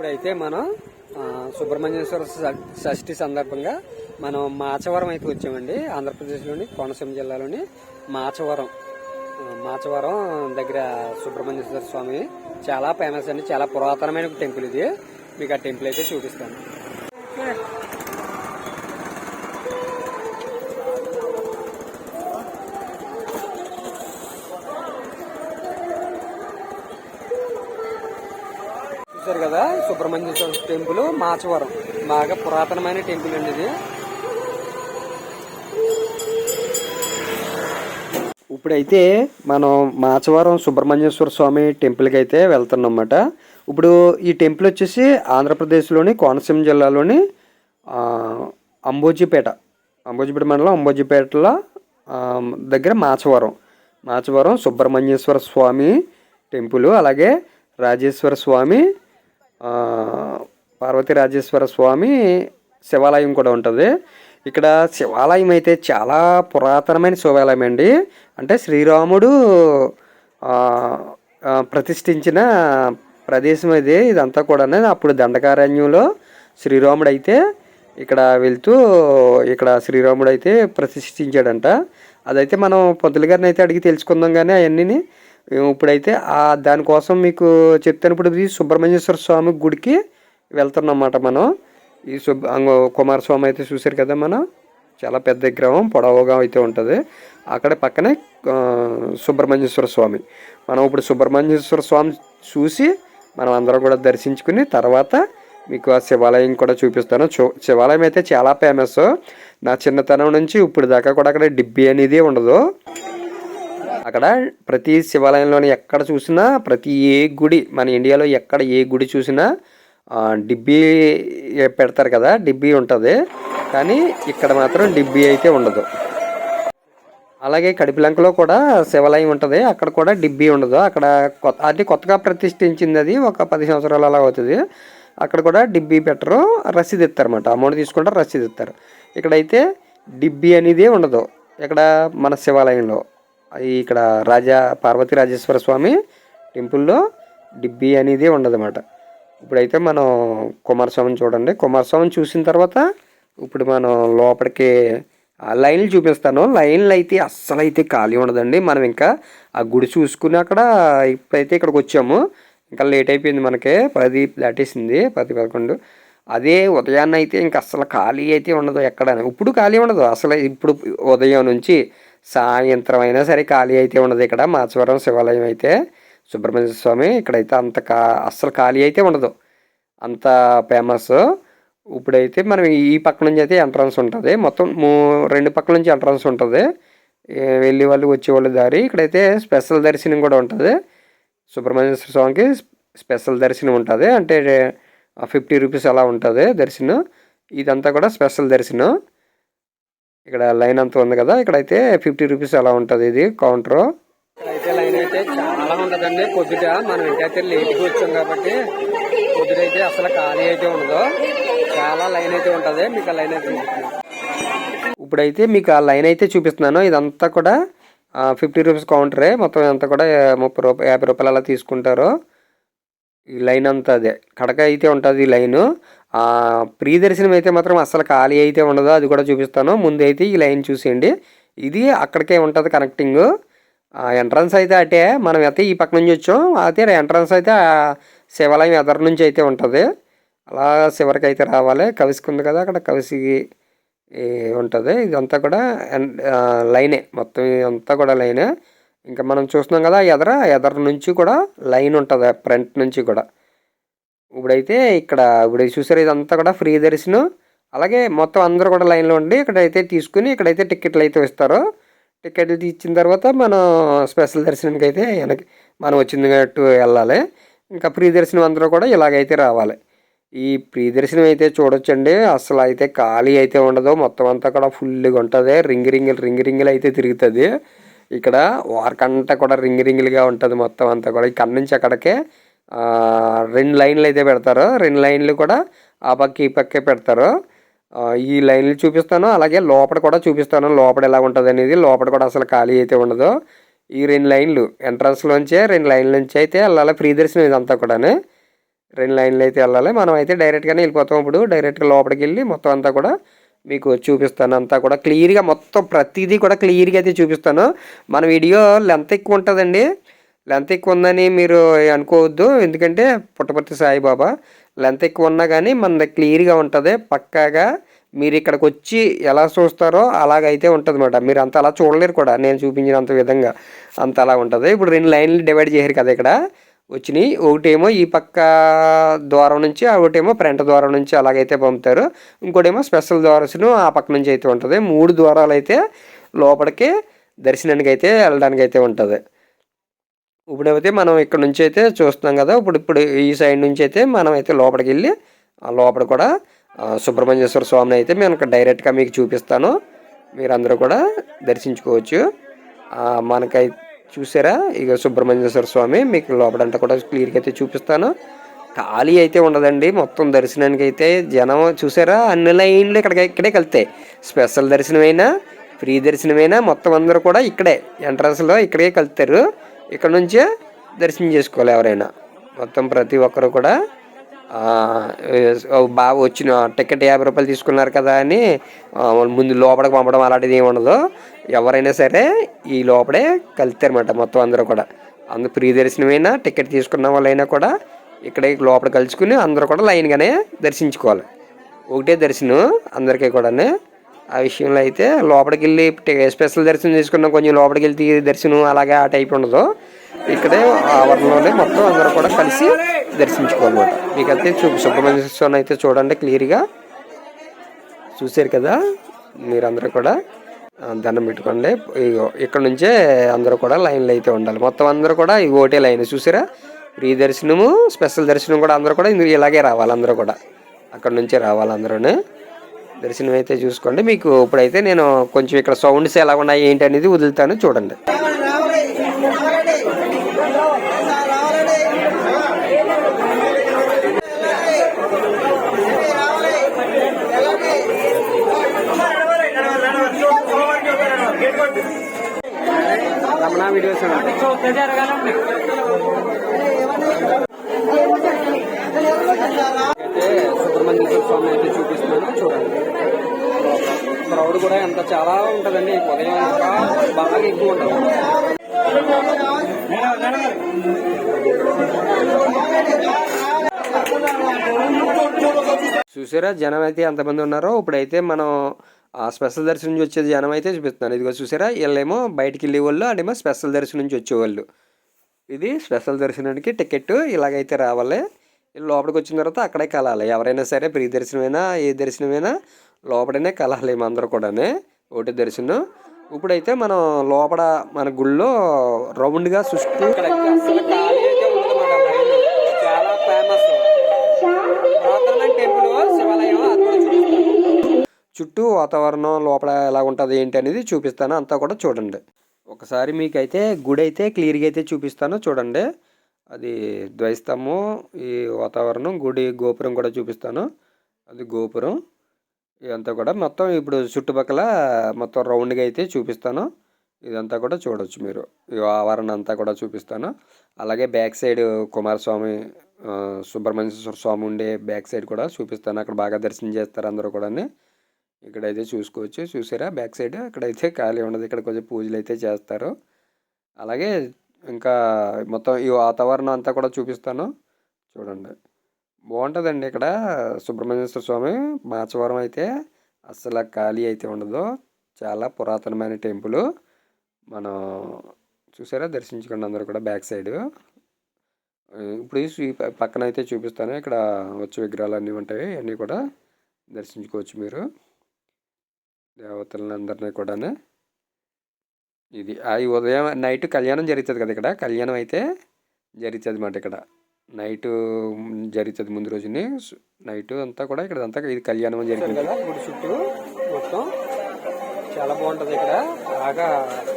ఇప్పుడైతే మనం సుబ్రహ్మణ్యేశ్వర షష్ఠి సందర్భంగా మనం మాచవరం అయితే వచ్చామండి. ఆంధ్రప్రదేశ్లోని కోనసీమ జిల్లాలోని మాచవరం. మాచవరం దగ్గర సుబ్రహ్మణ్యేశ్వర స్వామి చాలా ఫేమస్ అండి. చాలా పురాతనమైన టెంపుల్ ఇది. మీకు ఆ టెంపుల్ అయితే చూపిస్తాను. టెంపుల్ మాచవరం. బాగా పురాతనమైన టెంపుల్ అండి ఇది. ఇప్పుడైతే మనం మాచవరం సుబ్రహ్మణ్యేశ్వర స్వామి టెంపుల్కి అయితే వెళ్తున్నమాట ఇప్పుడు ఈ టెంపుల్ వచ్చేసి ఆంధ్రప్రదేశ్లోని కోనసీమ జిల్లాలోని అంబోజీపేట అంబోజీపేట మండలం అంబోజీపేటలో దగ్గర మాచవరం. మాచవరం సుబ్రహ్మణ్యేశ్వర స్వామి టెంపుల్ అలాగే రాజేశ్వర స్వామి పార్వతీ రాజేశ్వర స్వామి శివాలయం కూడా ఉంటుంది. ఇక్కడ శివాలయం అయితే చాలా పురాతనమైన శివాలయం అండి. అంటే శ్రీరాముడు ప్రతిష్ఠించిన ప్రదేశం ఇది ఇదంతా కూడా అప్పుడు దండకారణ్యంలో శ్రీరాముడు అయితే ఇక్కడ వెళ్తూ ఇక్కడ శ్రీరాముడు అయితే ప్రతిష్ఠించాడంట. అదైతే మనం పొద్దుల గారిని అయితే అడిగి తెలుసుకుందాం కానీ అవన్నీ ఇప్పుడైతే దానికోసం మీకు చెప్తాను. ఇప్పుడు సుబ్రహ్మణ్యేశ్వర స్వామి గుడికి వెళ్తున్నమాట మనం. ఈ సుబ్ కుమారస్వామి అయితే చూశారు కదా మనం. చాలా పెద్ద విగ్రహం పొడవుగా అయితే ఉంటుంది. అక్కడ పక్కనే సుబ్రహ్మణ్యేశ్వర స్వామి. మనం ఇప్పుడు సుబ్రహ్మణ్యేశ్వర స్వామి చూసి మనం అందరం కూడా దర్శించుకుని తర్వాత మీకు ఆ శివాలయం కూడా చూపిస్తాను. చూ- శివాలయం అయితే చాలా ఫేమస్ నా చిన్నతనం నుంచి ఇప్పుడు దాకా కూడా అక్కడ డిబ్బి అనేది ఉండదు. అక్కడ ప్రతి శివాలయంలోని ఎక్కడ చూసినా ప్రతి ఏ గుడి మన ఇండియాలో ఎక్కడ ఏ గుడి చూసినా డిబ్బీ పెడతారు కదా డిబ్బి ఉంటుంది. కానీ ఇక్కడ మాత్రం డిబ్బీ అయితే ఉండదు. అలాగే కడిపిలంకలో కూడా శివాలయం ఉంటుంది. అక్కడ కూడా డిబ్బీ ఉండదు. అక్కడ కొత్త అది కొత్తగా ప్రతిష్ఠించింది అది ఒక పది సంవత్సరాలు అలా అవుతుంది. అక్కడ కూడా డిబ్బీ పెట్టరు. రసీదు ఇస్తారన్నమాట. అమౌంట్ తీసుకుంటారు రసీదు ఇస్తారు. ఇక్కడైతే డిబ్బి అనేది ఉండదు. ఇక్కడ మన శివాలయంలో ఇక్కడ రాజా పార్వతీ రాజేశ్వర స్వామి టెంపుల్లో డిబ్బీ అనేది ఉండదు అన్నమాట ఇప్పుడైతే మనం కుమారస్వామిని చూడండి. కుమారస్వామిని చూసిన తర్వాత ఇప్పుడు మనం లోపలికి ఆ లైన్లు చూపిస్తాను. లైన్లు అయితే అస్సలు అయితే ఖాళీ ఉండదండి. మనం ఇంకా ఆ గుడి చూసుకుని అక్కడ ఇప్పుడైతే ఇక్కడికి వచ్చాము. ఇంకా లేట్ అయిపోయింది మనకి. పది దాటేసింది పది పదకొండు. అదే ఉదయాన్నే అయితే ఇంకా అస్సలు ఖాళీ అయితే ఉండదు ఎక్కడ ఇప్పుడు ఖాళీ ఉండదు. అసలు ఇప్పుడు ఉదయం నుంచి సాయంత్రం అయినా సరే ఖాళీ అయితే ఉండదు ఇక్కడ. మాచవరం శివాలయం అయితే. సుబ్రహ్మణ్య స్వామి ఇక్కడైతే అంత కా అస్సలు ఖాళీ అయితే ఉండదు. అంత ఫేమస్ ఇప్పుడైతే మనం ఈ పక్క నుంచి అయితే ఎంట్రన్స్ ఉంటుంది. మొత్తం మూ రెండు పక్కల నుంచి ఎంట్రన్స్ ఉంటుంది. వెళ్ళే వాళ్ళు వచ్చేవాళ్ళు దారి ఇక్కడైతే స్పెషల్ దర్శనం కూడా ఉంటుంది. సుబ్రహ్మణ్య స్వామికి స్పెషల్ దర్శనం ఉంటుంది. అంటే ఫిఫ్టీ రూపీస్ అలా ఉంటుంది దర్శనం. ఇదంతా కూడా స్పెషల్ దర్శనం. ఇక్కడ లైన్ అంతా ఉంది కదా ఇక్కడైతే ఫిఫ్టీ రూపీస్ అలా ఉంటుంది ఇది కౌంటర్ అయితే లైన్ అయితే చాలా ఉండదండి పొద్దుట మనం ఇంకైతే లేట్గా వచ్చాం కాబట్టి పొద్దుటైతే అసలు ఖాళీ అయితే ఉండదు. చాలా లైన్ అయితే ఉంటుంది. మీకు ఆ లైన్ అయితే ఇప్పుడైతే మీకు ఆ లైన్ అయితే చూపిస్తున్నాను. ఇదంతా కూడా ఫిఫ్టీ రూపీస్ కౌంటరే మొత్తం అంతా కూడా ముప్పై రూపాయ యాభై రూపాయలు అలా తీసుకుంటారు. ఈ లైన్ అంతా అదే. కడక అయితే ఉంటుంది ఈ లైను ప్రీ దర్శనం అయితే మాత్రం అస్సలు ఖాళీ అయితే ఉండదు. అది కూడా చూపిస్తాను. ముందు అయితే ఈ లైన్ చూసేయండి. ఇది అక్కడికే ఉంటుంది కనెక్టింగ్ ఎంట్రన్స్ అయితే అటే మనం అయితే ఈ పక్క నుంచి వచ్చాం. అయితే ఎంట్రన్స్ అయితే శివాలయం ఎదర నుంచి అయితే ఉంటుంది. అలా చివరికి అయితే రావాలి. కవిసుకుంది కదా అక్కడ కవిసి ఉంటుంది. ఇదంతా కూడా ఎన్- లైనే మొత్తం ఇదంతా కూడా లైనే. ఇంకా మనం చూస్తున్నాం కదా ఎదర ఎదర నుంచి కూడా లైన్ ఉంటుంది ఫ్రంట్ నుంచి కూడా. ఇప్పుడైతే ఇక్కడ ఇప్పుడు చూసారు ఇదంతా కూడా ఫ్రీ దర్శనం. అలాగే మొత్తం అందరూ కూడా లైన్లో ఉండి ఇక్కడైతే తీసుకుని ఇక్కడైతే టికెట్లు అయితే ఇస్తారు. టికెట్ ఇచ్చిన తర్వాత మనం స్పెషల్ దర్శనానికి అయితే వెనక్కి మనం వచ్చినట్టు వెళ్ళాలి. ఇంకా ఫ్రీ దర్శనం అందరూ కూడా ఇలాగైతే రావాలి. ఈ ప్రీ దర్శనం అయితే చూడొచ్చండి. అసలు అయితే ఖాళీ అయితే ఉండదు. మొత్తం అంతా కూడా ఫుల్గా ఉంటుంది. రింగ్ రింగిల్ రింగ్ రింగిల్ అయితే తిరుగుతుంది. ఇక్కడ వారకంతా కూడా రింగ్ రింగిల్గా ఉంటుంది మొత్తం అంతా కూడా. ఇక్కడ నుంచి అక్కడికే రెండు లైన్లు అయితే పెడతారు. రెండు లైన్లు కూడా ఆ పక్క ఈ పక్కే పెడతారు. ఈ లైన్లు చూపిస్తాను. అలాగే లోపల కూడా చూపిస్తాను. లోపల ఎలా ఉంటుంది అనేది లోపల కూడా అసలు ఖాళీ అయితే ఉండదు. ఈ రెండు లైన్లు ఎంట్రన్స్లోంచే రెండు లైన్ల నుంచి అయితే వెళ్ళాలి. ఫ్రీ దర్శనం ఇదంతా కూడా రెండు లైన్లు అయితే వెళ్ళాలి. మనం అయితే డైరెక్ట్గానే వెళ్ళిపోతాం. ఇప్పుడు డైరెక్ట్గా లోపలికి వెళ్ళి మొత్తం అంతా కూడా మీకు చూపిస్తాను. అంతా కూడా క్లియర్గా మొత్తం ప్రతిదీ కూడా క్లియర్గా అయితే చూపిస్తాను. మన వీడియో లెంత్ ఎక్కువ ఉంటుందండి. లెంత్ ఎక్కువ ఉందని మీరు అనుకోవద్దు. ఎందుకంటే పుట్టపర్తి సాయిబాబా లెంత్ ఎక్కువ ఉన్నా కానీ మన క్లియర్గా ఉంటుంది. పక్కాగా మీరు ఇక్కడికి వచ్చి ఎలా చూస్తారో అలాగైతే ఉంటుంది అనమాట మీరు అంత అలా చూడలేరు కూడా. నేను చూపించినంత విధంగా అంత అలా ఉంటుంది. ఇప్పుడు రెండు లైన్లు డివైడ్ చేయరు కదా ఇక్కడ. వచ్చినాయి. ఒకటేమో ఈ పక్క ద్వారం నుంచి ఒకటేమో ఫ్రంట్ ద్వారం నుంచి అలాగైతే పంపుతారు. ఇంకోటేమో స్పెషల్ ద్వారం ఆ పక్క నుంచి అయితే ఉంటుంది. మూడు ద్వారాలు అయితే లోపలికి దర్శనానికి అయితే వెళ్ళడానికి అయితే ఉంటుంది. ఇప్పుడైతే మనం ఇక్కడ నుంచి అయితే చూస్తున్నాం కదా ఇప్పుడు ఇప్పుడు ఈ సైడ్ నుంచి అయితే మనం అయితే లోపలికి వెళ్ళి ఆ లోపల కూడా సుబ్రహ్మణ్యేశ్వర స్వామిని అయితే నేను డైరెక్ట్గా మీకు చూపిస్తాను. మీరందరూ కూడా దర్శించుకోవచ్చు. మనకై చూసారా? ఇక సుబ్రహ్మణ్యేశ్వర స్వామి మీకు లోపలంతా కూడా క్లియర్గా అయితే చూపిస్తాను. ఖాళీ అయితే ఉండదండి మొత్తం దర్శనానికి అయితే జనం చూసారా? అన్ని లైన్లు ఇక్కడ ఇక్కడే కలితాయి. స్పెషల్ దర్శనమైనా ఫ్రీ దర్శనమైనా మొత్తం అందరూ కూడా ఇక్కడే ఎంట్రన్స్లో ఇక్కడే కలుతారు. ఇక్కడ నుంచే దర్శనం చేసుకోవాలి ఎవరైనా. మొత్తం ప్రతి ఒక్కరు కూడా బాగా వచ్చిన టికెట్ యాభై రూపాయలు తీసుకున్నారు కదా అని ముందు లోపలికి పంపడం అలాంటిది ఏమి ఉండదు. ఎవరైనా సరే ఈ లోపలే కలుతారన్నమాట మొత్తం అందరూ కూడా. అందరూ ఫ్రీ దర్శనమైనా టికెట్ తీసుకున్న వాళ్ళైనా కూడా ఇక్కడే లోపల కలుసుకుని అందరూ కూడా లైన్గానే దర్శించుకోవాలి. ఒకటే దర్శనం అందరికీ కూడా ఆ విషయంలో అయితే లోపలికి వెళ్ళి స్పెషల్ దర్శనం చేసుకున్నాం. కొంచెం లోపలికి వెళ్తే దర్శనం అలాగే ఆ టైప్ ఉండదు. ఇక్కడే ఆవరణలోనే మొత్తం అందరూ కూడా కలిసి దర్శించుకోవాలన్నమాట. మీకైతే చూ సుబ్రహ్మణ్య స్వామి అయితే చూడండి క్లియర్గా. చూశారు కదా? మీరందరూ కూడా దండం పెట్టుకోండి. ఇగో ఇక్కడ నుంచే అందరూ కూడా లైన్లో అయితే ఉండాలి. మొత్తం అందరూ కూడా ఈ ఒకటే లైన్. చూసారా ఫ్రీ దర్శనము స్పెషల్ దర్శనం కూడా అందరూ కూడా ఇందులో ఇలాగే రావాలి అందరూ కూడా. అక్కడ నుంచే రావాలి అందరూ దర్శనం అయితే చూసుకోండి. మీకు ఇప్పుడైతే నేను కొంచెం ఇక్కడ సౌండ్స్ ఎలా ఉన్నాయి ఏంటి అనేది వదులుతాను. చూడండి. రమణ వీడియోస్ అయితే స్వామి అయితే చూపిస్తున్నాను. చూడండి. క్రౌడ్ కూడా ఎంత చాలా ఉంటుందండి. ఉదయం ఇంకా బాగా ఎక్కువ ఉంటుంది. చూసారా? జనం అయితే ఎంతమంది ఉన్నారో? ఇప్పుడైతే మనం ఆ స్పెషల్ దర్శనం నుంచి వచ్చే జనం అయితే చూపిస్తున్నాను. ఇదిగో చూసారా? వీళ్ళేమో బయటికి వెళ్ళే వాళ్ళు అదేమో స్పెషల్ దర్శనం నుంచి వచ్చేవాళ్ళు. ఇది స్పెషల్ దర్శనానికి టికెట్ ఇలాగైతే రావాలి. లోపలికి వచ్చిన తర్వాత అక్కడే కలాలి. ఎవరైనా సరే ప్రీ దర్శనమైనా ఏ దర్శనమైనా లోపలనే కలాలి అందరూ కూడానే ఒకటి దర్శనం. ఇప్పుడైతే మనం లోపల మన గుళ్ళో రౌండ్గా చూపిస్తాను. చుట్టూ వాతావరణం లోపల ఎలా ఉంటుంది ఏంటి అనేది చూపిస్తాను. అంతా కూడా చూడండి. ఒకసారి మీకైతే గుడి అయితే క్లియర్గా అయితే చూపిస్తాను చూడండి. అది ద్వైస్తంభం ఈ వాతావరణం గుడి గోపురం కూడా చూపిస్తాను. అది గోపురం. ఇదంతా కూడా మొత్తం ఇప్పుడు చుట్టుపక్కల మొత్తం రౌండ్గా అయితే చూపిస్తాను. ఇదంతా కూడా చూడవచ్చు మీరు. ఈ ఆవరణ అంతా కూడా చూపిస్తాను. అలాగే బ్యాక్ సైడ్ కుమారస్వామి సుబ్రహ్మణ్యేశ్వర స్వామి ఉండే బ్యాక్ సైడ్ కూడా చూపిస్తాను. అక్కడ బాగా దర్శనం చేస్తారు అందరూ కూడా ఇక్కడైతే చూసుకోవచ్చు. చూసారా? బ్యాక్ సైడ్ అక్కడైతే ఖాళీ ఉండదు. ఇక్కడ కొంచెం పూజలు అయితే చేస్తారు. అలాగే ఇంకా మొత్తం ఈ వాతావరణం అంతా కూడా చూపిస్తాను. చూడండి. బాగుంటుందండి ఇక్కడ. సుబ్రహ్మణ్యేశ్వర స్వామి మాచవరం అయితే అస్సలు ఖాళీ అయితే ఉండదు. చాలా పురాతనమైన టెంపుల్. మనం చూసారా? దర్శించుకోండి అందరూ కూడా బ్యాక్ సైడ్. ఇప్పుడు ఈ పక్కన అయితే చూపిస్తాను. ఇక్కడ వచ్చే విగ్రహాలు అన్నీ ఉంటాయి. అన్నీ కూడా దర్శించుకోవచ్చు మీరు. దేవతలను అందరినీ కూడా ఇది ఆ ఈ ఉదయం నైట్ కళ్యాణం జరుగుతుంది కదా ఇక్కడ. కళ్యాణం అయితే జరుగుతుంది అన్నమాట ఇక్కడ. నైట్ జరుగుతుంది ముందు రోజుని నైట్ అంతా కూడా ఇక్కడ అంతా ఇది కళ్యాణం జరిగింది. కదా గుడి చుట్టూ మొత్తం చాలా బాగుంటుంది ఇక్కడ. బాగా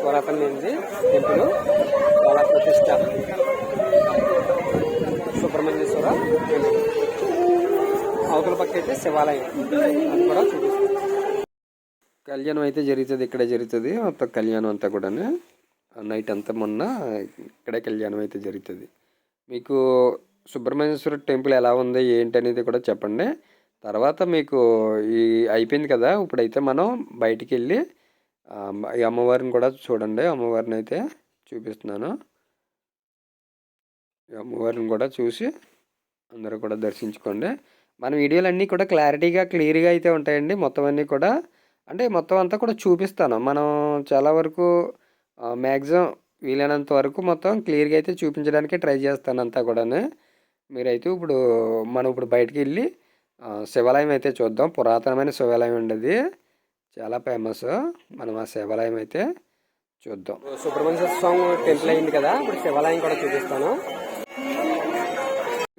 పురాతనమైంది టెంపుల్. చాలా ప్రతిష్ట సుబ్రహ్మణ్యేశ్వర అవతల పక్క అయితే శివాలయం. అది కూడా చూపిస్తుంది కళ్యాణం అయితే జరుగుతుంది ఇక్కడే జరుగుతుంది. మొత్తం కళ్యాణం అంతా కూడా నైట్ అంతా మొన్న ఇక్కడే కళ్యాణం అయితే జరుగుతుంది. మీకు సుబ్రహ్మణ్యేశ్వర టెంపుల్ ఎలా ఉంది ఏంటి అనేది కూడా చెప్పండి. తర్వాత మీకు ఈ అయిపోయింది కదా ఇప్పుడైతే మనం బయటికి వెళ్ళి ఈ అమ్మవారిని కూడా చూడండి. అమ్మవారిని అయితే చూపిస్తున్నాను. ఈ అమ్మవారిని కూడా చూసి అందరూ కూడా దర్శించుకోండి. మన వీడియోలు అన్నీ కూడా క్లారిటీగా క్లియర్గా అయితే ఉంటాయండి. మొత్తం అన్నీ కూడా అంటే మొత్తం అంతా కూడా చూపిస్తాను. మనం చాలా వరకు మ్యాక్సిమం వీలైనంత వరకు మొత్తం క్లియర్గా అయితే చూపించడానికి ట్రై చేస్తాను అంతా కూడా మీరైతే ఇప్పుడు మనం ఇప్పుడు బయటికి వెళ్ళి శివాలయం అయితే చూద్దాం. పురాతనమైన శివాలయం ఉండేది. చాలా ఫేమస్. మనం ఆ శివాలయం అయితే చూద్దాం. సుబ్రహ్మణ్య స్వామి టెంపుల్ అయింది కదా ఇప్పుడు శివాలయం కూడా చూపిస్తాను.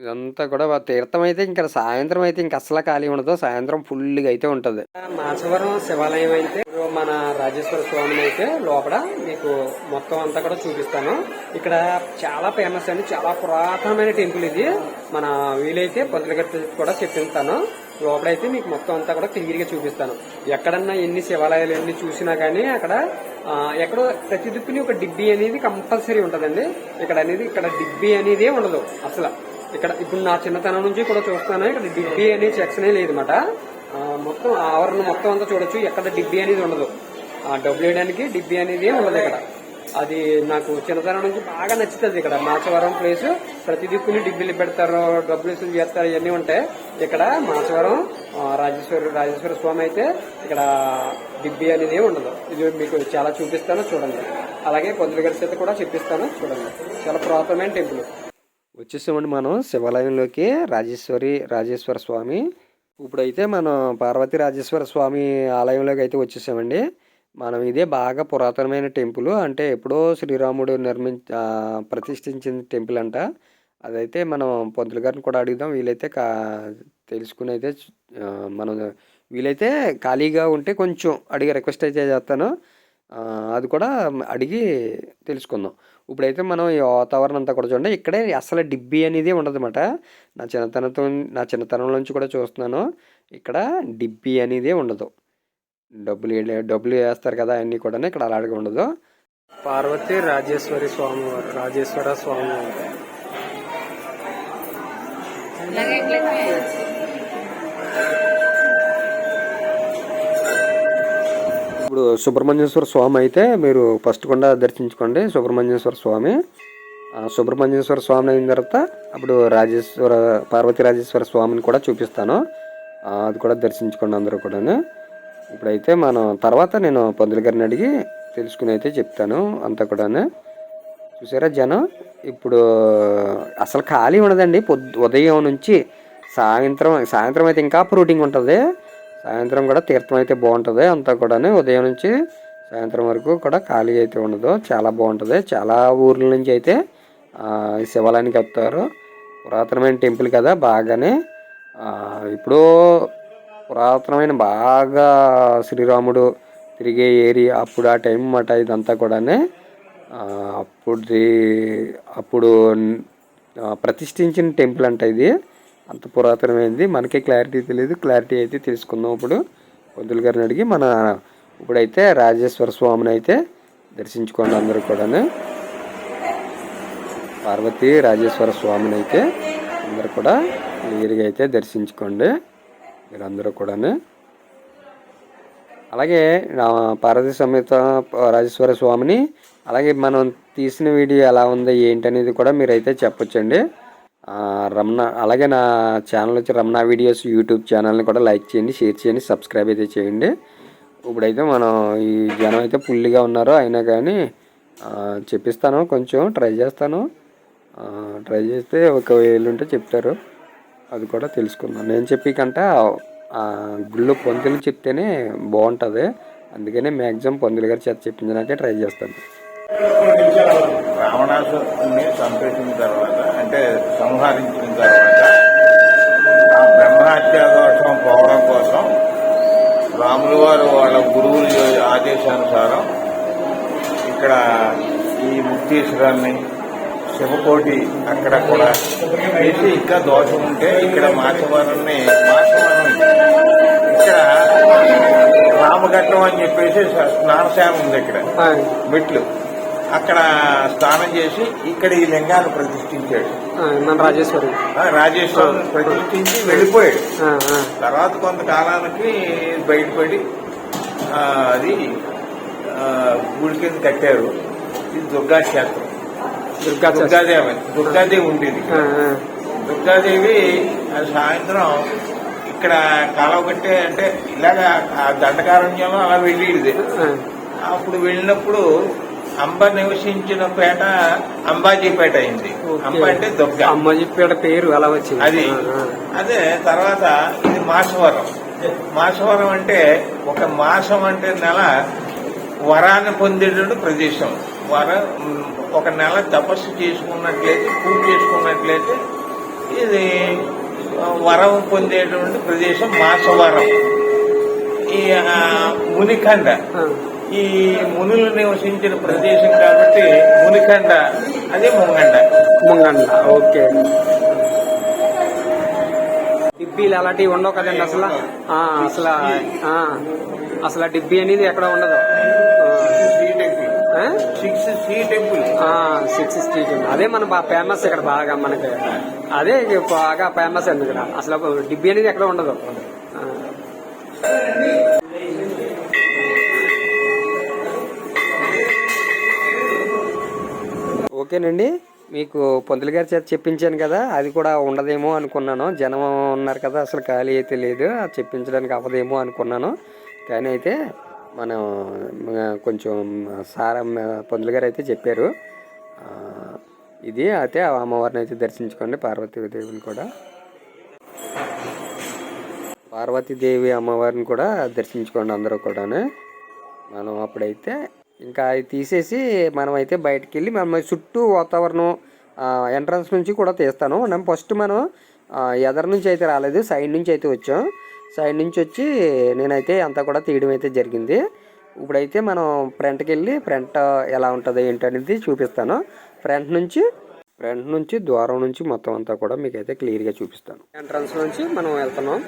ఇదంతా కూడా తీర్థం అయితే ఇంకా సాయంత్రం అయితే ఇంకా అసలు ఖాళీ ఉండదు. సాయంత్రం ఫుల్గా అయితే ఉంటుంది. మాచవరం శివాలయం అయితే మన రాజేశ్వర స్వామిని అయితే లోపల మీకు మొత్తం అంతా కూడా చూపిస్తాను. ఇక్కడ చాలా ఫేమస్ అండి చాలా పురాతనమైన టెంపుల్ ఇది. మన వీలైతే పొద్దులగట్టు కూడా చెప్పిస్తాను. లోపలైతే మీకు మొత్తం అంతా కూడా క్లియర్గా చూపిస్తాను. ఎక్కడన్నా ఎన్ని శివాలయాలు ఎన్ని చూసినా కానీ అక్కడ ఎక్కడో ప్రతి దిక్కుని ఒక డిబ్బి అనేది కంపల్సరీ ఉంటుందండి. ఇక్కడ అనేది ఇక్కడ డిబ్బి అనేది ఉండదు అసలు. ఇక్కడ ఇప్పుడు నా చిన్నతనం నుంచి కూడా చూస్తాను. ఇక్కడ డిబ్బీ అనేది సెక్షనే లేదన్నమాట. మొత్తం ఆవరణ మొత్తం అంతా చూడొచ్చు. ఎక్కడ డిబ్బి అనేది ఉండదు. ఆ, డబ్బులు వేయడానికి డిబ్బీ అనేది ఉండదు ఇక్కడ. అది నాకు చిన్నతనం నుంచి బాగా నచ్చుతుంది ఇక్కడ. మాచవరం ప్లేస్ ప్రతి దిక్కుని డిబ్బీలు పెడతారు డబ్బులు వేసుకుని చేస్తారు ఇవన్నీ ఉంటాయి. ఇక్కడ మాచవరం ఆ, రాజేశ్వర రాజేశ్వర స్వామి అయితే ఇక్కడ డిబ్బీ అనేది ఉండదు. ఇది మీకు చాలా చూపిస్తాను చూడండి. అలాగే పొద్దుల గారి చేత కూడా చెప్పిస్తాను చూడండి. చాలా పురాతనమైన టెంపుల్. వచ్చేసామండి మనం శివాలయంలోకి. రాజేశ్వరి రాజేశ్వర స్వామి. ఇప్పుడైతే మనం పార్వతీ రాజేశ్వర స్వామి ఆలయంలోకి అయితే వచ్చేసామండి. మనం ఇదే బాగా పురాతనమైన టెంపుల్. అంటే ఎప్పుడో శ్రీరాముడు నిర్మించ ప్రతిష్ఠించిన టెంపుల్ అంట. అదైతే మనం పంతులు గారిని కూడా అడుగుదాం. వీలైతే కా తెలుసుకుని అయితే మనం వీలైతే ఖాళీగా ఉంటే కొంచెం అడిగి రిక్వెస్ట్ అయితే చేస్తాను. అది కూడా అడిగి తెలుసుకుందాం. ఇప్పుడైతే మనం ఈ వాతావరణం అంతా కూడా చూడండి ఇక్కడే అసలు డిబ్బి అనేది ఉండదు అనమాట నా చిన్నతనంతో నా చిన్నతనం నుంచి కూడా చూస్తున్నాను ఇక్కడ డిబ్బి అనేది ఉండదు. డబ్బులు డబ్బులు వేస్తారు కదా అన్నీ కూడా ఇక్కడ అలాగే ఉండదు. పార్వతి రాజేశ్వరి స్వామి రాజేశ్వర స్వామి ఇప్పుడు సుబ్రహ్మణ్యేశ్వర స్వామి అయితే మీరు ఫస్ట్ కూడా దర్శించుకోండి సుబ్రహ్మణ్యేశ్వర స్వామి. సుబ్రహ్మణ్యేశ్వర స్వామి అయిన తర్వాత అప్పుడు రాజేశ్వర పార్వతీ రాజేశ్వర స్వామిని కూడా చూపిస్తాను. అది కూడా దర్శించుకోండి అందరూ కూడా ఇప్పుడైతే మనం తర్వాత నేను పందుల గారిని అడిగి తెలుసుకుని అయితే చెప్తాను అంతా కూడా చూసారా జనం? ఇప్పుడు అసలు ఖాళీ ఉండదండి. పొద్దు ఉదయం నుంచి సాయంత్రం సాయంత్రం అయితే ఇంకా ఫ్రూటింగ్ ఉంటుంది. సాయంత్రం కూడా తీర్థం అయితే బాగుంటుంది. అంతా కూడా ఉదయం నుంచి సాయంత్రం వరకు కూడా ఖాళీ అయితే ఉండదు. చాలా బాగుంటుంది. చాలా ఊర్ల నుంచి అయితే శివాలయానికి వస్తారు. పురాతనమైన టెంపుల్ కదా బాగానే. ఇప్పుడు పురాతనమైన బాగా శ్రీరాముడు తిరిగే ఏరియా అప్పుడు ఆ టైం మాట ఇదంతా కూడానే. అప్పుడు అప్పుడుది అప్పుడు ప్రతిష్ఠించిన టెంపుల్ అంట ఇది. అంత పురాతనమైనది మనకే క్లారిటీ తెలియదు క్లారిటీ అయితే తెలుసుకుందాం ఇప్పుడు. పొద్దుల గారిని అడిగి మన ఇప్పుడైతే రాజేశ్వర స్వామిని అయితే దర్శించుకోండి అందరూ కూడాను. పార్వతి రాజేశ్వర స్వామిని అయితే అందరూ కూడా క్లియర్గా అయితే దర్శించుకోండి మీరందరూ కూడాను. అలాగే నా సమేత రాజేశ్వర స్వామిని అలాగే మనం తీసిన వీడియో ఎలా ఉందో ఏంటనేది కూడా మీరైతే చెప్పొచ్చండి. రమణ అలాగే నా ఛానల్ వచ్చి రమణ వీడియోస్ యూట్యూబ్ ఛానల్ని కూడా లైక్ చేయండి షేర్ చేయండి సబ్స్క్రైబ్ అయితే చేయండి. ఇప్పుడైతే మనం ఈ జనం అయితే ఫుల్గా ఉన్నారు అయినా కానీ చెప్పిస్తాను కొంచెం ట్రై చేస్తాను. ట్రై చేస్తే ఒక వేలు ఉంటే చెప్తారు. అది కూడా తెలుసుకుందాం. నేను చెప్పి కంటే గుళ్ళు పొందులు చెప్తేనే బాగుంటుంది. అందుకనే మ్యాక్సిమం పొందులు గారు చేత చెప్పించడానికే ట్రై చేస్తాను. రావణాసురుడిని చంపేసిన తర్వాత అంటే సంహరించిన తర్వాత ఆ బ్రహ్మహత్య దోషం పోవడం కోసం రాములు వారు వాళ్ళ గురువుల ఆదేశానుసారం ఇక్కడ ఈ ముక్తీశ్వరాన్ని శివకోటి అక్కడ కూడా వేసి ఇంకా దోషం ఉంటే ఇక్కడ మాచవరాన్ని మాచవరం ఇక్కడ రామఘట్టం అని చెప్పేసి స్నానశాల ఉంది ఇక్కడ. మెట్లు. అక్కడ స్నానం చేసి ఇక్కడ ఈ లింగాన్ని ప్రతిష్ఠించాడు మన రాజేశ్వరి రాజేశ్వరం ప్రతిష్ఠించి వెళ్ళిపోయాడు. తర్వాత కొంతకాలానికి బయటపడి అది గుడి కింద కట్టారు ఇది దుర్గా క్షేత్రం దుర్గా. దుర్గాదేవి దుర్గాదేవి ఉండేది. దుర్గాదేవి సాయంత్రం ఇక్కడ కాలువ కట్టే అంటే ఇలాగా ఆ దండకారణ్యంలో అలా వెళ్ళేది. అప్పుడు వెళ్ళినప్పుడు అంబ నివసించిన పేట అంబాజీపేట అయింది. అంబ అంటే దుర్గా. చెప్పాడ పేరు అలా వచ్చింది? అది. అదే తర్వాత ఇది మాసవరం. మాసవరం అంటే ఒక మాసం అంటే నెల వరాన్ని పొందేటువంటి ప్రదేశం. వర ఒక నెల తపస్సు చేసుకున్నట్లయితే పూజ చేసుకున్నట్లయితే ఇది వరం పొందేటువంటి ప్రదేశం మాసవరం. ఈ మునిఖండ. ఈ మునులు నివసించిన ప్రదేశం కాబట్టి మునిఖండ. అదే ముంగండ. ముంగండ్ల ఓకే. డిబ్బీలు అలాంటివి ఉండవు కదండి అసలు? ఆ, అసలు అసలు డిబ్బీ అనేది ఎక్కడ ఉండదు. Temple? Six Sri temple six అదే మన బాగా ఫేమస్ ఇక్కడ బాగా మనకి. అదే బాగా ఫేమస్ అండి ఇక్కడ. అసలు డిబ్బీ అనేది ఎక్కడ ఉండదు. ఓకేనండి. మీకు పొందుల గారి చేత చెప్పించాను కదా అది కూడా ఉండదేమో అనుకున్నాను. జనం ఉన్నారు కదా అసలు ఖాళీ అయితే లేదు అది చెప్పించడానికి అవ్వదేమో అనుకున్నాను. కానీ అయితే మనం కొంచెం సార పొందుల గారు అయితే చెప్పారు. ఇది అయితే ఆ అమ్మవారిని అయితే దర్శించుకోండి పార్వతీదేవిని కూడా. పార్వతీదేవి అమ్మవారిని కూడా దర్శించుకోండి అందరూ కూడాను. మనం అప్పుడైతే ఇంకా అవి తీసేసి మనం అయితే బయటకు వెళ్ళి మనం చుట్టూ వాతావరణం ఎంట్రన్స్ నుంచి కూడా తీస్తాను. మనం ఫస్ట్ మనం ఆ, ఎదర్ నుంచి అయితే రాలేదు సైడ్ నుంచి అయితే వచ్చాం. సైడ్ నుంచి వచ్చి నేనైతే అంతా కూడా తీయడం అయితే జరిగింది. ఇప్పుడైతే మనం ఫ్రంట్కి వెళ్ళి ఫ్రంట్ ఎలా ఉంటుంది ఏంటనేది చూపిస్తాను. ఫ్రంట్ నుంచి ఫ్రంట్ నుంచి ద్వారం నుంచి మొత్తం అంతా కూడా మీకు అయితే క్లియర్గా చూపిస్తాను. ఎంట్రన్స్ నుంచి మనం వెళ్తున్నాం.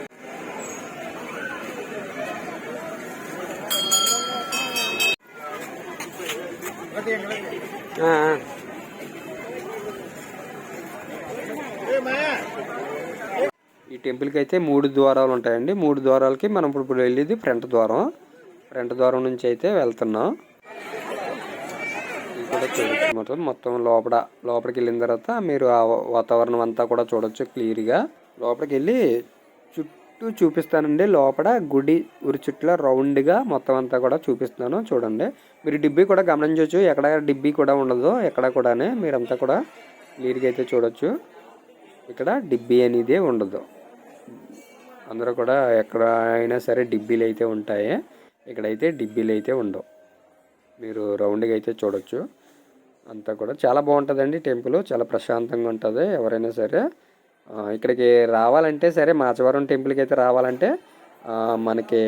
ఈ టెంపుల్కి అయితే మూడు ద్వారాలు ఉంటాయండి. మూడు ద్వారాలకి మనం ఇప్పుడు ఇప్పుడు వెళ్ళేది ఫ్రంట్ ద్వారం. ఫ్రంట్ ద్వారం నుంచి అయితే వెళ్తున్నాం. కూడా చూడొచ్చు. మొత్తం మొత్తం లోపల లోపలికి వెళ్ళిన తర్వాత మీరు ఆ వాతావరణం అంతా కూడా చూడొచ్చు క్లియర్గా. లోపలికి వెళ్ళి చుట్టూ చూపిస్తానండి. లోపల గుడి ఉరి చుట్టూ రౌండ్గా మొత్తం అంతా కూడా చూపిస్తున్నాను. చూడండి. మీరు డిబ్బీ కూడా గమనించవచ్చు ఎక్కడ డిబ్బీ కూడా ఉండదు ఎక్కడ కూడానే మీరంతా కూడా క్లియర్గా అయితే చూడొచ్చు. ఇక్కడ డిబ్బీ అనేది ఉండదు. అందరూ కూడా ఎక్కడ అయినా సరే డిబ్బీలు అయితే ఉంటాయి. ఇక్కడైతే డిబ్బీలు అయితే ఉండవు. మీరు రౌండ్గా అయితే చూడొచ్చు. అంతా కూడా చాలా బాగుంటుందండి టెంపుల్. చాలా ప్రశాంతంగా ఉంటుంది ఎవరైనా సరే. ఇక్కడికి రావాలంటే సరే మాచవరం టెంపుల్కి అయితే రావాలంటే మనకి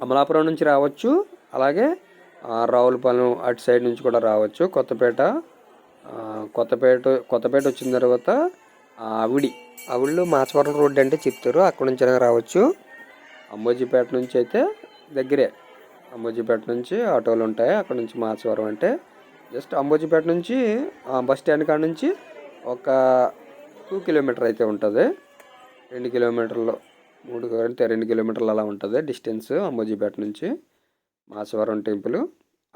అమలాపురం నుంచి రావచ్చు. అలాగే రావులపాలెం అటు సైడ్ నుంచి కూడా రావచ్చు. కొత్తపేట కొత్తపేట కొత్తపేట వచ్చిన తర్వాత ఆ, అవిడి అవిడిలో మాచవరం రోడ్డు అంటే చెప్తారు. అక్కడ నుంచి అయినా రావచ్చు. అంబోజీపేట నుంచి అయితే దగ్గరే. అంబోజీపేట నుంచి ఆటోలు ఉంటాయి. అక్కడ నుంచి మాచవరం అంటే జస్ట్ అంబోజీపేట నుంచి బస్ స్టాండ్ కాడ నుంచి ఒక టూ కిలోమీటర్ అయితే ఉంటుంది. రెండు కిలోమీటర్లు మూడు అంటే రెండు కిలోమీటర్లు అలా ఉంటుంది డిస్టెన్స్ అంబోజీపేట నుంచి మాసవరం టెంపుల్.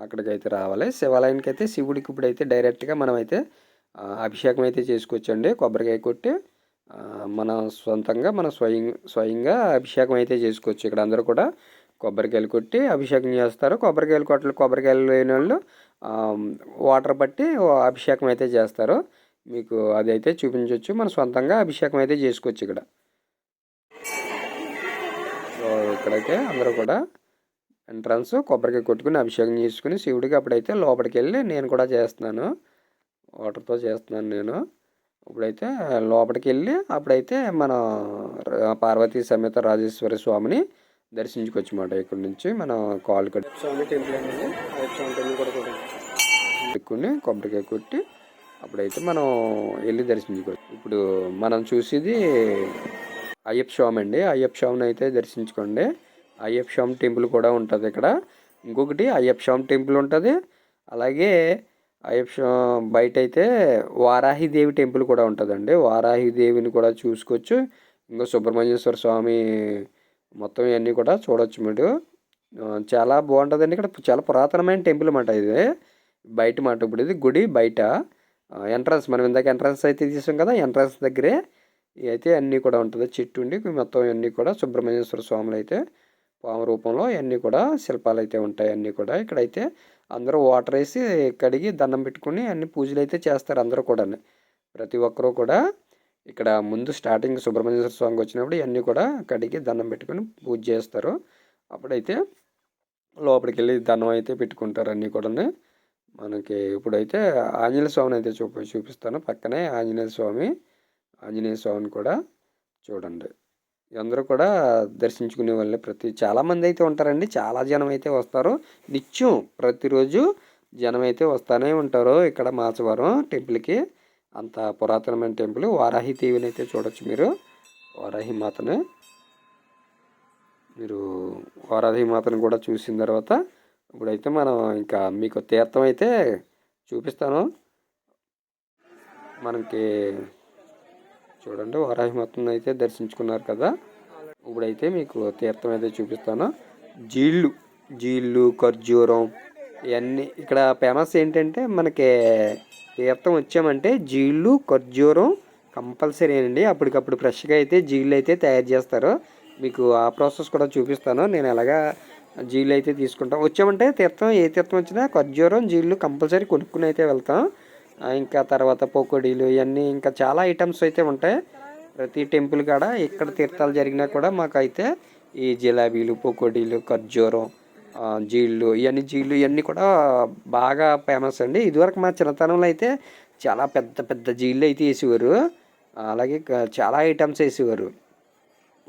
అక్కడికి అయితే రావాలి. శివాలయానికి అయితే శివుడికి ఇప్పుడైతే డైరెక్ట్గా మనం అయితే అభిషేకం అయితే చేసుకోవచ్చండి. కొబ్బరికాయ కొట్టి మన సొంతంగా మన స్వయం స్వయంగా అభిషేకం అయితే చేసుకోవచ్చు. ఇక్కడ అందరూ కూడా కొబ్బరికాయలు కొట్టి అభిషేకం చేస్తారు. కొబ్బరికాయలు కొట్టలు కొబ్బరికాయలు లేని వాళ్ళు వాటర్ పట్టి అభిషేకం అయితే చేస్తారు. మీకు అది అయితే చూపించవచ్చు మన సొంతంగా అభిషేకం అయితే చేసుకోవచ్చు ఇక్కడ. సో ఇక్కడైతే అందరూ కూడా ఎంట్రన్స్ కొబ్బరికాయ కొట్టుకుని అభిషేకం చేసుకుని శివుడికి అప్పుడైతే లోపలికి వెళ్ళి నేను కూడా చేస్తున్నాను. వాటర్తో చేస్తున్నాను నేను. ఇప్పుడైతే లోపలికి వెళ్ళి అప్పుడైతే మన పార్వతీ సమేత రాజేశ్వరి స్వామిని దర్శించుకోవచ్చు అన్నమాట ఇక్కడ నుంచి మన కాల్ కట్ స్వామి టెంపుల్ అనేది స్వామి టెంపుల్ కూడా పెట్టుకుని కొబ్బరికాయ కొట్టి అప్పుడైతే మనం వెళ్ళి దర్శించుకోవచ్చు ఇప్పుడు మనం చూసేది అయ్యప్ప స్వామి అండి. అయ్యప్ప స్వామిని అయితే దర్శించుకోండి. అయ్యప్ప స్వామి టెంపుల్ కూడా ఉంటుంది ఇక్కడ. ఇంకొకటి అయ్యప్ప స్వామి టెంపుల్ ఉంటుంది. అలాగే అయ్యప్ప బయట అయితే వారాహిదేవి టెంపుల్ కూడా ఉంటుందండి. వారాహిదేవిని కూడా చూసుకోవచ్చు. ఇంకా సుబ్రహ్మణ్యేశ్వర స్వామి మొత్తం ఇవన్నీ కూడా చూడవచ్చు మీరు. చాలా బాగుంటుందండి ఇక్కడ. చాలా పురాతనమైన టెంపుల్ అన్నమాట ఇది. బయట మాట ఇప్పుడు ఇది గుడి బయట. ఎంట్రన్స్ మనం ఇందాక ఎంట్రన్స్ అయితే తీసాం కదా ఎంట్రన్స్ దగ్గరే అయితే అన్నీ కూడా ఉంటుంది. చెట్టు ఉండి మొత్తం అన్నీ కూడా సుబ్రహ్మణ్యేశ్వర స్వాములు అయితే పాము రూపంలో అన్నీ కూడా శిల్పాలు అయితే ఉంటాయి అన్నీ కూడా. ఇక్కడైతే అందరూ వాటర్ వేసి కడిగి దండం పెట్టుకుని అన్ని పూజలు అయితే చేస్తారు అందరూ కూడా ప్రతి ఒక్కరూ కూడా ఇక్కడ ముందు స్టార్టింగ్ సుబ్రహ్మణ్యేశ్వర స్వామికి వచ్చినప్పుడు ఇవన్నీ కూడా కడిగి దండం పెట్టుకుని పూజ చేస్తారు. అప్పుడైతే లోపలికి వెళ్ళి దండం అయితే పెట్టుకుంటారు అన్నీ కూడా మనకి ఇప్పుడైతే ఆంజనేయ స్వామిని అయితే చూపి చూపిస్తాను. పక్కనే ఆంజనేయ స్వామి ఆంజనేయ స్వామిని కూడా చూడండి. అందరూ కూడా దర్శించుకునే వాళ్ళే. ప్రతి చాలామంది అయితే ఉంటారండి. చాలా జనం అయితే వస్తారు. నిత్యం ప్రతిరోజు జనం అయితే వస్తూనే ఉంటారు ఇక్కడ మాచవరం టెంపుల్కి. అంత పురాతనమైన టెంపుల్. వారాహి దేవిని అయితే చూడొచ్చు మీరు. వారాహి మాతను. మీరు వారాహి మాతను కూడా చూసిన తర్వాత ఇప్పుడైతే మనం ఇంకా మీకు తీర్థం అయితే చూపిస్తాను. మనకి చూడండి వారాహి అయితే దర్శించుకున్నారు కదా. ఇప్పుడైతే మీకు తీర్థం అయితే చూపిస్తాను. జీళ్ళు జీళ్ళు ఖర్జూరం ఇవన్నీ. ఇక్కడ ఫేమస్ ఏంటంటే మనకి తీర్థం వచ్చామంటే జీళ్ళు ఖర్జూరం కంపల్సరీ అండి. అప్పటికప్పుడు ఫ్రెష్గా అయితే జీళ్ళు అయితే తయారు చేస్తారు. మీకు ఆ ప్రాసెస్ కూడా చూపిస్తాను. నేను ఎలాగా జీళ్ళు అయితే తీసుకుంటాం. వచ్చామంటే తీర్థం ఏ తీర్థం వచ్చినా ఖర్జూరం జీళ్ళు కంపల్సరీ కొనుక్కుని అయితే వెళ్తాం. ఇంకా తర్వాత పకోడీలు ఇవన్నీ ఇంకా చాలా ఐటమ్స్ అయితే ఉంటాయి. ప్రతి టెంపుల్ కాడ ఎక్కడ తీర్థాలు జరిగినా కూడా మాకైతే ఈ జిలాబీలు పకోడీలు ఖర్జూరం జీళ్ళు ఇవన్నీ జీళ్ళు ఇవన్నీ కూడా బాగా ఫేమస్ అండి. ఇదివరకు మా చిన్నతనంలో అయితే చాలా పెద్ద పెద్ద జీళ్ళు అయితే వేసేవారు. అలాగే చాలా ఐటమ్స్ వేసేవారు.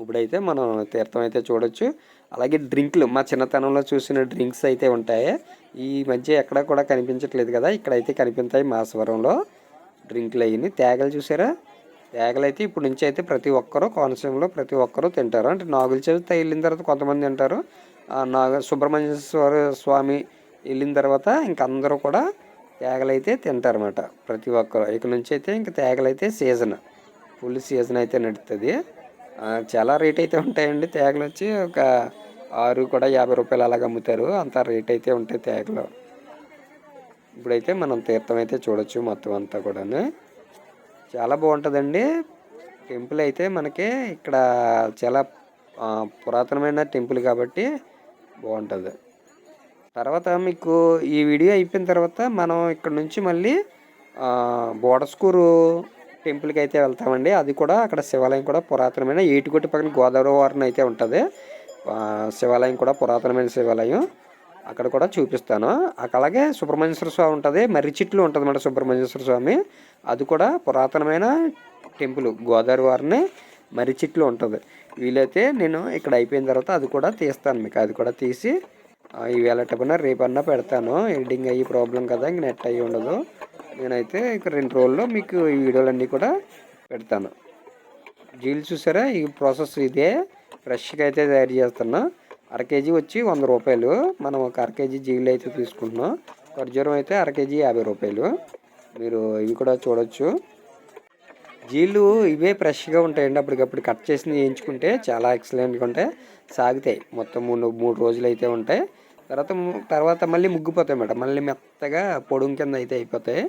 ఇప్పుడైతే మనం తీర్థం అయితే చూడొచ్చు. అలాగే డ్రింక్లు మా చిన్నతనంలో చూసిన డ్రింక్స్ అయితే ఉంటాయి. ఈ మధ్య ఎక్కడ కూడా కనిపించట్లేదు కదా ఇక్కడైతే కనిపిస్తాయి మాసవరంలో డ్రింక్లు అయ్యింది తేగలు చూసారా? తేగలు అయితే ఇప్పుడు నుంచి అయితే ప్రతి ఒక్కరూ కోనసీమలో ప్రతి ఒక్కరూ తింటారు. అంటే నాగుల చవితి వెళ్ళిన తర్వాత కొంతమంది తింటారు. నాగ సుబ్రహ్మణ్యేశ్వర స్వామి వెళ్ళిన తర్వాత ఇంక అందరూ కూడా తేగలు అయితే తింటారన్నమాట ప్రతి ఒక్కరు. ఇక నుంచి అయితే ఇంక తేగలు అయితే సీజన్. ఫుల్ సీజన్ అయితే నడుస్తుంది చాలా రేట్ అయితే ఉంటాయండి తేగలు వచ్చి. ఒక ఆరు కూడా యాభై రూపాయలు అలాగ అమ్ముతారు. అంత రేట్ అయితే ఉంటాయి తేగలో. ఇప్పుడైతే మనం తీర్థం అయితే చూడొచ్చు మొత్తం అంతా కూడా చాలా బాగుంటుందండి. టెంపుల్ అయితే మనకి ఇక్కడ చాలా పురాతనమైన టెంపుల్ కాబట్టి బాగుంటుంది. తర్వాత మీకు ఈ వీడియో అయిపోయిన తర్వాత మనం ఇక్కడ నుంచి మళ్ళీ బోడస్కూరు టెంపుల్కి అయితే వెళ్తామండి. అది కూడా అక్కడ శివాలయం కూడా పురాతనమైన ఏటిగొట్టి పక్కన గోదావరి వారిని అయితే ఉంటుంది. శివాలయం కూడా పురాతనమైన శివాలయం. అక్కడ కూడా చూపిస్తాను. అలాగే సుబ్రహ్మణ్యేశ్వర స్వామి ఉంటుంది. మర్రి చెట్లు ఉంటుంది అన్నమాట సుబ్రహ్మణ్యేశ్వర స్వామి. అది కూడా పురాతనమైన టెంపుల్ గోదావరి వారిని మర్రి చెట్లు ఉంటుంది. వీలైతే నేను ఇక్కడ అయిపోయిన తర్వాత అది కూడా తీస్తాను మీకు. అది కూడా తీసి ఆ, ఈవేళ టప్పున రేపన్నా పెడతాను. ఎడిటింగ్ అయ్యి ప్రాబ్లం కదా ఇంక నెట్ అయ్యి ఉండదు. నేనైతే ఇక రెండు రోజుల్లో మీకు ఈ వీడియోలన్నీ కూడా పెడతాను. జీలు చూసారా? ఈ ప్రాసెస్ ఇదే. ఫ్రెష్గా అయితే తయారు చేస్తున్నా. అర కేజీ వచ్చి వంద రూపాయలు. మనం ఒక అర కేజీ జీలు అయితే తీసుకుంటున్నాం. ఖర్జూరం అయితే అర కేజీ యాభై రూపాయలు. మీరు ఇవి కూడా చూడొచ్చు. జీళ్ళు ఇవే ఫ్రెష్గా ఉంటాయండి. అప్పటికప్పుడు కట్ చేసి వేయించుకుంటే చాలా ఎక్సలెంట్గా ఉంటాయి. సాగుతాయి. మొత్తం మూడు మూడు రోజులు అయితే ఉంటాయి. తర్వాత తర్వాత మళ్ళీ ముగ్గిపోతాయి అన్నమాట మళ్ళీ మెత్తగా పొడుం కింద అయితే అయిపోతాయి.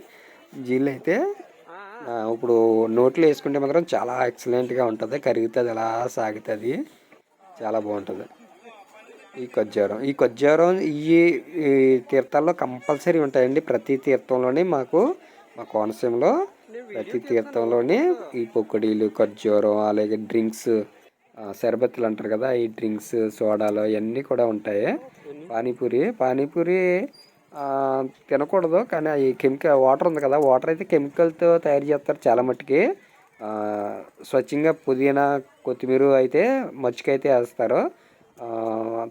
జీళ్ళు అయితే ఇప్పుడు నోట్లో వేసుకుంటే మాత్రం చాలా ఎక్సలెంట్గా ఉంటుంది. కరుగుతుంది అలా సాగుతుంది. చాలా బాగుంటుంది. ఈ ఖర్జూరం ఈ ఖర్జూరం ఈ ఈ తీర్థాల్లో కంపల్సరీ ఉంటాయండి. ప్రతి తీర్థంలోనే మాకు మా కోనసీమలో ప్రతి తీర్థంలోనే ఈ పొక్కడీలు ఖర్జూరం అలాగే డ్రింక్స్ శరబత్తులు అంటారు కదా ఈ డ్రింక్స్ సోడాలు ఇవన్నీ కూడా ఉంటాయి. పానీపూరి పానీపూరి తినకూడదు కానీ ఈ కెమికల్ వాటర్ ఉంది కదా వాటర్ అయితే కెమికల్తో తయారు చేస్తారు చాలా మట్టుకి. స్వచ్ఛంగా పుదీనా కొత్తిమీర అయితే మచ్చికైతే వేస్తారు.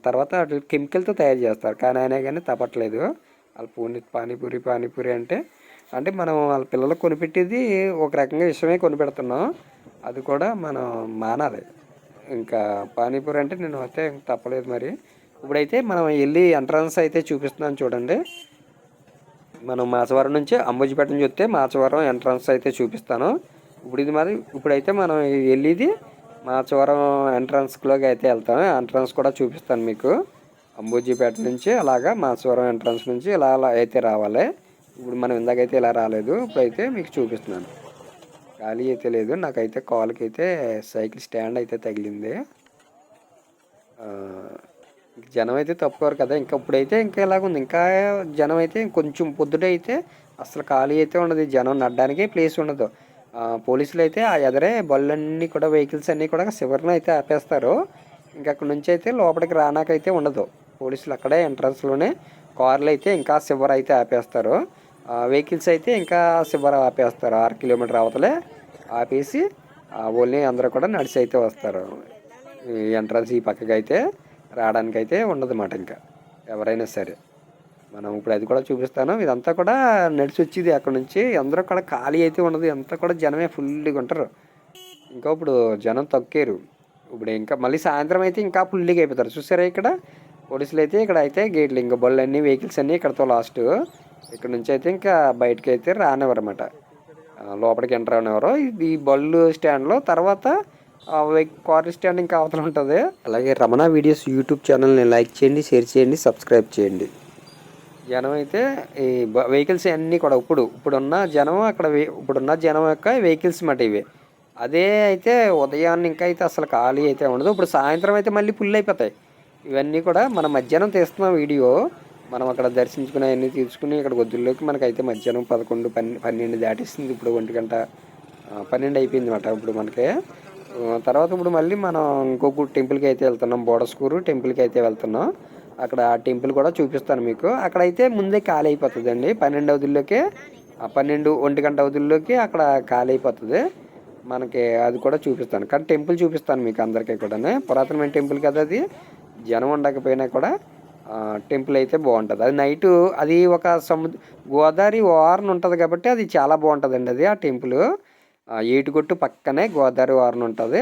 తర్వాత అట్లా కెమికల్తో తయారు చేస్తారు. కానీ అయినా కానీ తప్పట్లేదు. వాళ్ళ పూని పానీపూరి పానీపూరి అంటే అంటే మనం వాళ్ళ పిల్లలకు కొనిపెట్టేది ఒక రకంగా ఇష్టమే కొనిపెడుతున్నాం. అది కూడా మనం మానాలి ఇంకా పానీపూరి అంటే నేను అయితే తప్పలేదు మరి. ఇప్పుడైతే మనం వెళ్ళి ఎంట్రన్స్ అయితే చూపిస్తున్నాను చూడండి. మనం మాచవరం నుంచి అంబుజిపేట నుంచి వస్తే మాచవరం ఎంట్రన్స్ అయితే చూపిస్తాను. ఇప్పుడు ఇది మరి ఇప్పుడైతే మనం వెళ్ళేది మాచవరం ఎంట్రన్స్లోకి అయితే వెళ్తాం ఎంట్రన్స్ కూడా చూపిస్తాను మీకు. అంబూజీపేట నుంచి అలాగా మాచవరం ఎంట్రన్స్ నుంచి ఇలా అలా అయితే రావాలి. ఇప్పుడు మనం ఇందాకైతే ఇలా రాలేదు. ఇప్పుడైతే మీకు చూపిస్తున్నాను. ఖాళీ అయితే లేదు. నాకైతే కాల్కి అయితే సైకిల్ స్టాండ్ అయితే తగిలింది. జనం అయితే తప్పుకోరు కదా. ఇంకా ఇప్పుడైతే ఇంకా ఇలాగుంది ఇంకా జనం అయితే కొంచెం పొద్దుటైతే అసలు ఖాళీ అయితే ఉండదు. జనం నడ్డానికి ప్లేస్ ఉండదు. పోలీసులు అయితే ఆ ఎదరే బళ్ళన్నీ కూడా వెహికల్స్ అన్నీ కూడా చివరిన అయితే ఆపేస్తారు. ఇంకా అక్కడ నుంచి అయితే లోపలికి రానాకైతే ఉండదు. పోలీసులు అక్కడే ఎంట్రన్స్లోనే కార్లు అయితే ఇంకా చివర అయితే ఆపేస్తారు. వెహికల్స్ అయితే ఇంకా చివర ఆపేస్తారు. ఆరు కిలోమీటర్ అవతలే ఆపేసి ఓన్లీ అందరూ కూడా నడిచి అయితే వస్తారు. ఈ ఎంట్రన్స్ ఈ పక్కకి అయితే రావడానికి అయితే ఇంకా. ఎవరైనా సరే. మనం ఇప్పుడు అది కూడా చూపిస్తాను. ఇదంతా కూడా నడిచి వచ్చేది అక్కడ నుంచి. అందరూ కూడా ఖాళీ అయితే ఉండదు. అంతా కూడా జనమే ఫుల్గా ఉంటారు. ఇంకా ఇప్పుడు జనం తొక్కారు. ఇప్పుడు ఇంకా మళ్ళీ సాయంత్రం అయితే ఇంకా ఫుల్గా అయిపోతారు. చూసారా ఇక్కడ? పోలీసులు అయితే ఇక్కడ అయితే గేట్లు ఇంకా బళ్ళు అన్నీ వెహికల్స్ అన్నీ ఇక్కడతో లాస్ట్. ఇక్కడ నుంచి అయితే ఇంకా బయటకి అయితే రానివ్వరన్నమాట. లోపలికి ఎంటర్ అవనివ్వరు. ఇది బళ్ళు స్టాండ్లో తర్వాత కార్ స్టాండ్ ఇంకా అవతల ఉంటుంది. అలాగే రమణ వీడియోస్ యూట్యూబ్ ఛానల్ని లైక్ చేయండి షేర్ చేయండి సబ్స్క్రైబ్ చేయండి. జనం అయితే ఈ బ- వెహికల్స్ అన్నీ కూడా ఇప్పుడు ఇప్పుడున్న జనం అక్కడ ఇప్పుడున్న జనం యొక్క వెహికల్స్ మాట ఇవి. అదే అయితే ఉదయాన్నే ఇంకా అయితే అసలు ఖాళీ అయితే ఉండదు. ఇప్పుడు సాయంత్రం అయితే మళ్ళీ ఫుల్ అయిపోతాయి. ఇవన్నీ కూడా మనం మధ్యాహ్నం తీస్తున్నాం వీడియో మనం అక్కడ దర్శించుకుని అవన్నీ తీసుకుని ఇక్కడ గొద్దుల్లోకి మనకైతే మధ్యాహ్నం పదకొండు పన్నె పన్నెండు దాటిస్తుంది ఇప్పుడు ఒంటి గంట పన్నెండు అయిపోయింది అనమాట ఇప్పుడు మనకి. తర్వాత ఇప్పుడు మళ్ళీ మనం ఇంకొక టెంపుల్కి అయితే వెళ్తున్నాం. బోడస్కూరు టెంపుల్కి అయితే వెళ్తున్నాం. అక్కడ ఆ టెంపుల్ కూడా చూపిస్తాను మీకు. అక్కడైతే ముందే ఖాళీ అయిపోతుందండి. పన్నెండు అవధుల్లోకే ఆ పన్నెండు ఒంటి గంట అవధుల్లోకి అక్కడ ఖాళీ అయిపోతుంది. మనకి అది కూడా చూపిస్తాను. కానీ టెంపుల్ చూపిస్తాను మీకు అందరికీ కూడా పురాతనమైన టెంపుల్ కదా అది. జనం ఉండకపోయినా కూడా టెంపుల్ అయితే బాగుంటుంది. అది నైట్ అది ఒక సముద్ర గోదావరి వారన ఉంటుంది కాబట్టి అది చాలా బాగుంటుందండి అది ఆ టెంపుల్. ఏటుగొట్టు పక్కనే గోదావరి వారన ఉంటుంది.